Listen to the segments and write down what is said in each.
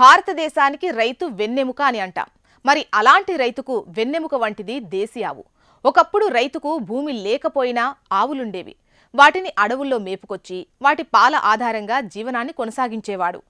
భారతదేశానికి రైతు వెన్నెముక అని అంటాం. మరి అలాంటి రైతుకు వెన్నెముక వంటిది దేశీ ఆవు. ఒకప్పుడు రైతుకు భూమి లేకపోయినా ఆవులుండేవి. వాటిని అడవుల్లో మేపుకొచ్చి వాటి పాల ఆధారంగా జీవనాన్ని కొనసాగించేవాడు.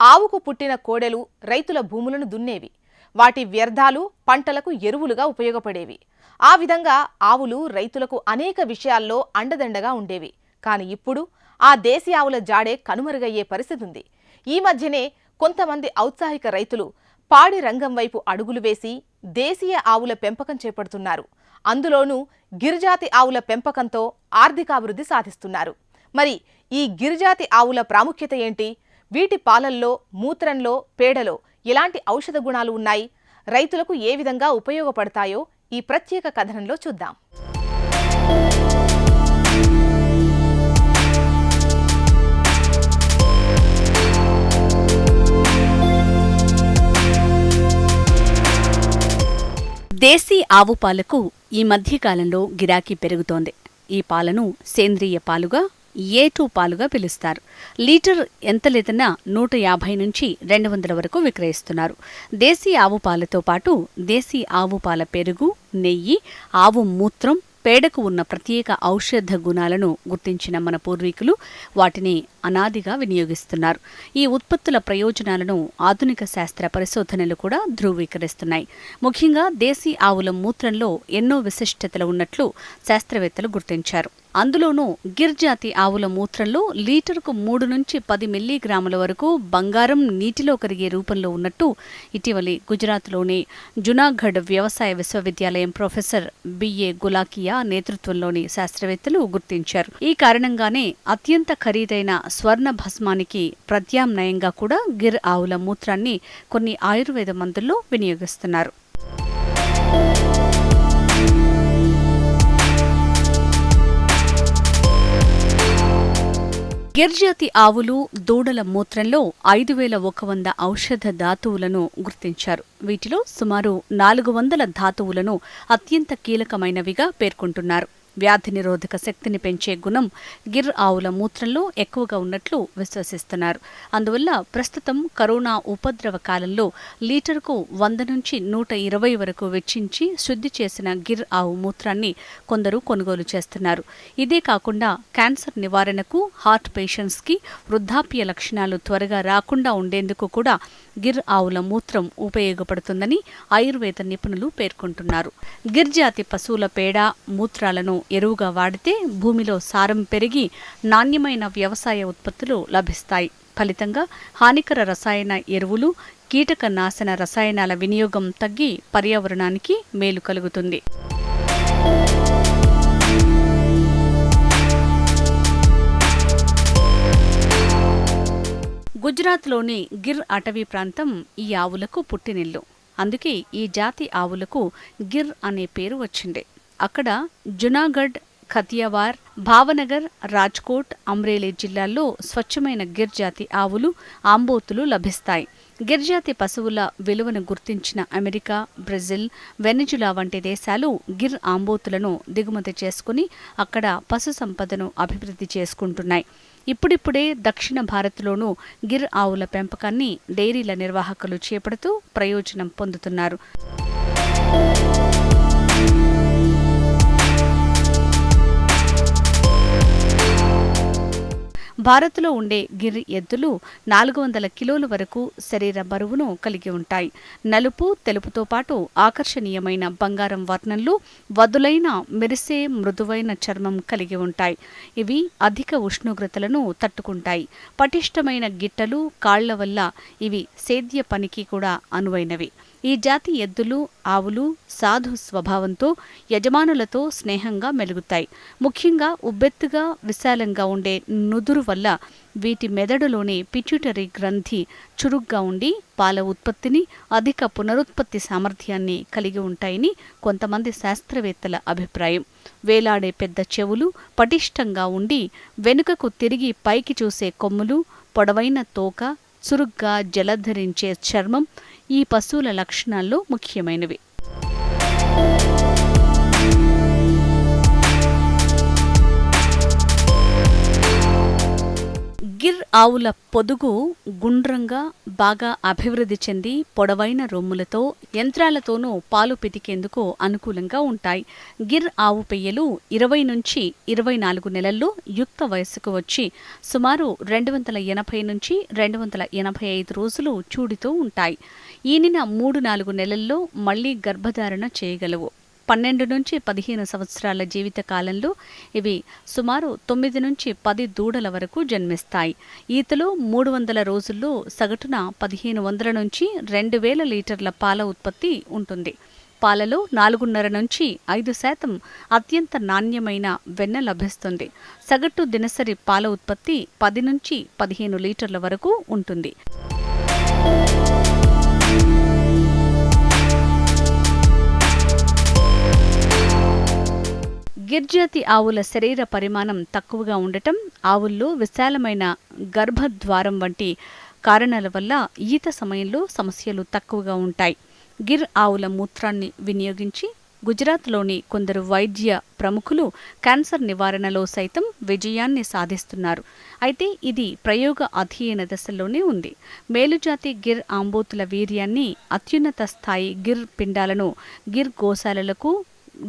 ఆవుకు పుట్టిన కోడెలు రైతుల భూములను దున్నేవి. వాటి వ్యర్థాలు పంటలకు ఎరువులుగా ఉపయోగపడేవి. ఆ విధంగా ఆవులు రైతులకు అనేక విషయాల్లో అండదండగా ఉండేవి. కానీ ఇప్పుడు ఆ దేశీ ఆవుల జాడే కనుమరుగయ్యే పరిస్థితి ఉంది ఈ మధ్యనే కొంతమంది ఔత్సాహిక రైతులు పాడి రంగం వైపు అడుగులు వేసి దేశీయ ఆవుల పెంపకం చేపడుతున్నారు. అందులోనూ గిరిజాతి ఆవుల పెంపకంతో ఆర్థికాభివృద్ధి సాధిస్తున్నారు. మరి ఈ గిరిజాతి ఆవుల ప్రాముఖ్యత ఏంటి? వీటి పాలల్లో మూత్రంలో పేడలో ఎలాంటి ఔషధ గుణాలు ఉన్నాయి? రైతులకు ఏ విధంగా ఉపయోగపడతాయో ఈ ప్రత్యేక కథనంలో చూద్దాం. దేశీ ఆవు పాలకు ఈ మధ్యకాలంలో గిరాకీ పెరుగుతోంది. ఈ పాలను సేంద్రియ పాలుగా ఏ టూ పాలుగా పిలుస్తారు. లీటర్ ఎంత లేదన్నా నూట యాభై నుంచి రెండు వందల వరకు విక్రయిస్తున్నారు. దేశీ ఆవు పాలతో పాటు దేశీ ఆవు పాల పెరుగు నెయ్యి ఆవు మూత్రం పేడకు ఉన్న ప్రత్యేక ఔషధ గుణాలను గుర్తించిన మన పూర్వీకులు వాటిని అనాదిగా వినియోగిస్తున్నారు. ఈ ఉత్పత్తుల ప్రయోజనాలను ఆధునిక శాస్త్ర పరిశోధనలు కూడా ధృవీకరిస్తున్నాయి. ముఖ్యంగా దేశీ ఆవుల మూత్రంలో ఎన్నో విశిష్టతలు ఉన్నట్లు శాస్త్రవేత్తలు గుర్తించారు. అందులోనూ గిర్ జాతి ఆవుల మూత్రంలో లీటరుకు మూడు నుంచి పది మిల్లీగ్రాముల వరకు బంగారం నీటిలో కరిగే రూపంలో ఉన్నట్టు ఇటీవలి గుజరాత్లోని జునాగఢ్ వ్యవసాయ విశ్వవిద్యాలయం ప్రొఫెసర్ బిఏ గులాకియా నేతృత్వంలోని శాస్త్రవేత్తలు గుర్తించారు. ఈ కారణంగానే అత్యంత ఖరీదైన స్వర్ణ భస్మానికి ప్రత్యామ్నాయంగా కూడా గిర్ ఆవుల మూత్రాన్ని కొన్ని ఆయుర్వేద మందుల్లో వినియోగిస్తున్నారు. గిర్జాతి ఆవులు దూడల మూత్రంలో ఐదు వేల ఒక వంద ఔషధ ధాతువులను గుర్తించారు. వీటిలో సుమారు నాలుగు వందల ధాతువులను అత్యంత కీలకమైనవిగా పేర్కొంటున్నారు. వ్యాధి నిరోధక శక్తిని పెంచే గుణం గిర్ ఆవుల మూత్రంలో ఎక్కువగా ఉన్నట్లు విశ్వసిస్తున్నారు. అందువల్ల ప్రస్తుతం కరోనా ఉపద్రవ కాలంలో లీటర్కు వంద నుంచి నూట ఇరవై వరకు వెచ్చించి శుద్ధి చేసిన గిర్ ఆవు మూత్రాన్ని కొందరు కొనుగోలు చేస్తున్నారు. ఇదే కాకుండా క్యాన్సర్ నివారణకు హార్ట్ పేషెంట్స్కి వృద్ధాప్య లక్షణాలు త్వరగా రాకుండా ఉండేందుకు కూడా గిర్ ఆవుల మూత్రం ఉపయోగపడుతుందని ఆయుర్వేద నిపుణులు పేర్కొంటున్నారు. గిర్ జాతి పశువుల పేడ మూత్రాలను ఎరువుగా వాడితే భూమిలో సారం పెరిగి నాణ్యమైన వ్యవసాయ ఉత్పత్తులు లభిస్తాయి. ఫలితంగా హానికర రసాయన ఎరువులు కీటక నాశన రసాయనాల వినియోగం తగ్గి పర్యావరణానికి మేలు కలుగుతుంది. గుజరాత్లోని గిర్ అటవీ ప్రాంతం ఈ ఆవులకు పుట్టినిల్లు. అందుకే ఈ జాతి ఆవులకు గిర్ అనే పేరు వచ్చింది. అక్కడ జునాగఢ్ ఖతియవార్ భావనగర్ రాజ్కోట్ అమ్రేలీ జిల్లాల్లో స్వచ్ఛమైన గిర్ జాతి ఆవులు ఆంబోతులు లభిస్తాయి. గిర్జాతి పశువుల విలువను గుర్తించిన అమెరికా బ్రెజిల్ వెనిజులా వంటి దేశాలు గిర్ ఆంబోతులను దిగుమతి చేసుకుని అక్కడ పశు సంపదను అభివృద్ధి చేసుకుంటున్నాయి. ఇప్పుడిప్పుడే దక్షిణ భారత్లోనూ గిర్ ఆవుల పెంపకాన్ని డైరీల నిర్వాహకులు చేపడుతూ ప్రయోజనం పొందుతున్నారు. భారత్లో ఉండే గిర్ ఎద్దులు నాలుగు వందల కిలోల వరకు శరీర బరువును కలిగి ఉంటాయి. నలుపు తెలుపుతో పాటు ఆకర్షణీయమైన బంగారం వర్ణంలో వదులైన మెరిసే మృదువైన చర్మం కలిగి ఉంటాయి. ఇవి అధిక ఉష్ణోగ్రతలను తట్టుకుంటాయి. పటిష్టమైన గిట్టలు కాళ్ళ వల్ల ఇవి సేద్య పనికి కూడా అనువైనవి. ఈ జాతి ఎద్దులు ఆవులు సాధు స్వభావంతో యజమానులతో స్నేహంగా మెలుగుతాయి. ముఖ్యంగా ఉబ్బెత్తుగా విశాలంగా ఉండే నుదురు వల్ల వీటి మెదడులోని పిచ్యుటరీ గ్రంథి చురుగ్గా ఉండి పాల ఉత్పత్తిని అధిక పునరుత్పత్తి సామర్థ్యాన్ని కలిగి ఉంటాయని కొంతమంది శాస్త్రవేత్తల అభిప్రాయం. వేలాడే పెద్ద చెవులు పటిష్టంగా ఉండి వెనుకకు తిరిగి పైకి చూసే కొమ్ములు పొడవైన తోక చురుగ్గా జలధరించే చర్మం ఈ పశువుల లక్షణాల్లో ముఖ్యమైనవి. గిర్ ఆవుల పొదుగు గుండ్రంగా బాగా అభివృద్ధి చెంది పొడవైన రొమ్ములతో యంత్రాలతోనూ పాలు పితికేందుకు అనుకూలంగా ఉంటాయి. గిర్ ఆవు పెయ్యలు ఇరవై నుంచి ఇరవై నాలుగు నెలల్లో యుక్త వయస్సుకు వచ్చి సుమారు రెండు వందల ఎనభై నుంచి రెండు వందల ఎనభై ఐదు రోజులు చూడుతూ ఉంటాయి. ఈనిన మూడు నాలుగు నెలల్లో మళ్ళీ గర్భధారణ చేయగలవు. పన్నెండు నుంచి పదిహేను సంవత్సరాల జీవిత కాలంలో ఇవి సుమారు తొమ్మిది నుంచి పది దూడల వరకు జన్మిస్తాయి. ఈతలో మూడు వందల రోజుల్లో సగటున పదిహేను వందల నుంచి రెండు వేల లీటర్ల పాల ఉత్పత్తి ఉంటుంది. పాలలో నాలుగున్నర నుంచి ఐదు శాతం అత్యంత నాణ్యమైన వెన్న లభిస్తుంది. సగటు దినసరి పాల ఉత్పత్తి పది నుంచి పదిహేను లీటర్ల వరకు ఉంటుంది. గిర్జాతి ఆవుల శరీర పరిమాణం తక్కువగా ఉండటం ఆవుల్లో విశాలమైన గర్భద్వారం వంటి కారణాల వల్ల ఈత సమయంలో సమస్యలు తక్కువగా ఉంటాయి. గిర్ ఆవుల మూత్రాన్ని వినియోగించి గుజరాత్లోని కొందరు వైద్య ప్రముఖులు క్యాన్సర్ నివారణలో సైతం విజయాన్ని సాధిస్తున్నారు. అయితే ఇది ప్రయోగ అధ్యయన దశలోనే ఉంది. మేలుజాతి గిర్ ఆంబోతుల వీర్యాన్ని అత్యున్నత స్థాయి గిర్ పిండాలను గిర్ గోశాలలకు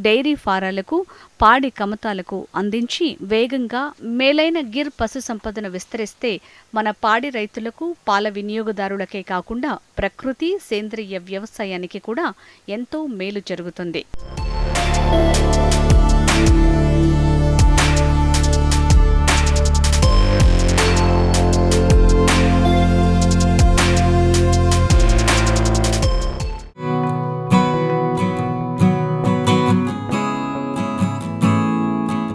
డైరీ ఫారాలకు పాడి కమతాలకు అందించి వేగంగా మేలైన గిర్ పశు సంపదను విస్తరిస్తే మన పాడి రైతులకు పాల వినియోగదారులకే కాకుండా ప్రకృతి సేంద్రియ వ్యవసాయానికి కూడా ఎంతో మేలు జరుగుతుంది.